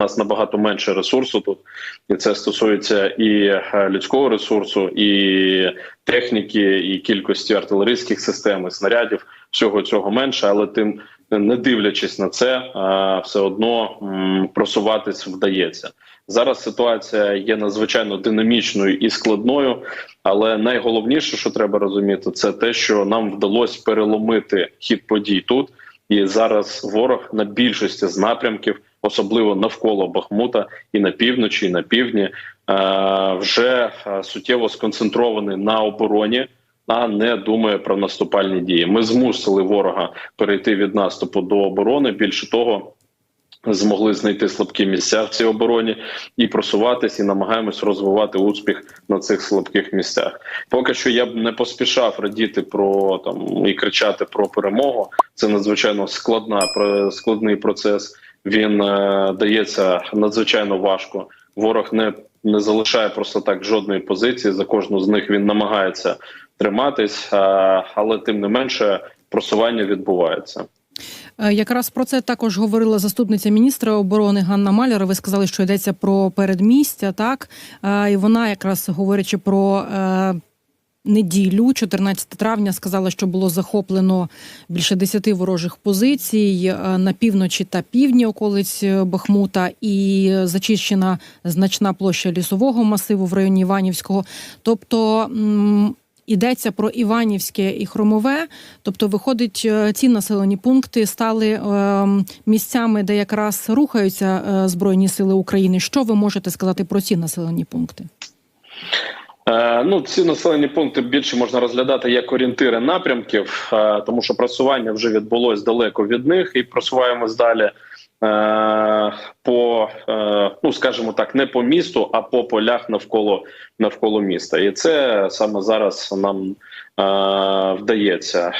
Нас набагато менше ресурсу тут, і це стосується і е, людського ресурсу, і техніки, і кількості артилерійських систем, і снарядів. Всього цього менше, але тим не дивлячись на це, е, все одно просуватись вдається. Зараз ситуація є надзвичайно динамічною і складною, але найголовніше, що треба розуміти, це те, що нам вдалося переломити хід подій тут. І зараз ворог на більшості з напрямків, особливо навколо Бахмута, і на півночі, і на півдні, е, вже е, суттєво сконцентрований на обороні, а не думає про наступальні дії. Ми змусили ворога перейти від наступу до оборони. Більше того. Змогли знайти слабкі місця в цій обороні і просуватись, і намагаємось розвивати успіх на цих слабких місцях. Поки що я б не поспішав радіти про там і кричати про перемогу. Це надзвичайно складна складний процес. Він е, дається надзвичайно важко. Ворог не, не залишає просто так жодної позиції. За кожну з них він намагається триматись, а, але тим не менше просування відбувається. Е, Якраз про це також говорила заступниця міністра оборони Ганна Маляр. Ви сказали, що йдеться про передмістя, так Е, і вона, якраз говорячи про е, неділю, 14 травня, сказала, що було захоплено більше 10 ворожих позицій е, на півночі та півдні околиць е, Бахмута, і зачищена значна площа лісового масиву в районі Іванівського. Тобто. Йдеться про Іванівське і Хромове, тобто, виходить, е, ці населені пункти стали місцями, де якраз рухаються збройні сили України. Що ви можете сказати про ці населені пункти? Е, Ну, ці населені пункти більше можна розглядати як орієнтири напрямків, е, тому що просування вже відбулось далеко від них, і просуваємось далі е, по, ну скажімо так, не по місту, а по полях навколо навколо міста. І це саме зараз нам вдається.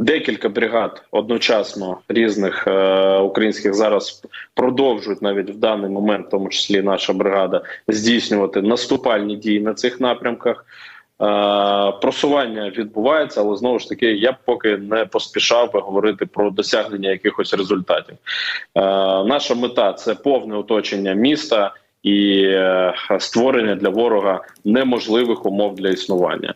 Декілька бригад одночасно різних е, українських зараз продовжують навіть в даний момент, в тому числі наша бригада, здійснювати наступальні дії на цих напрямках. Е, просування відбувається, але знову ж таки я б поки не поспішав би говорити про досягнення якихось результатів. Е, наша мета це повне оточення міста і е, створення для ворога неможливих умов для існування.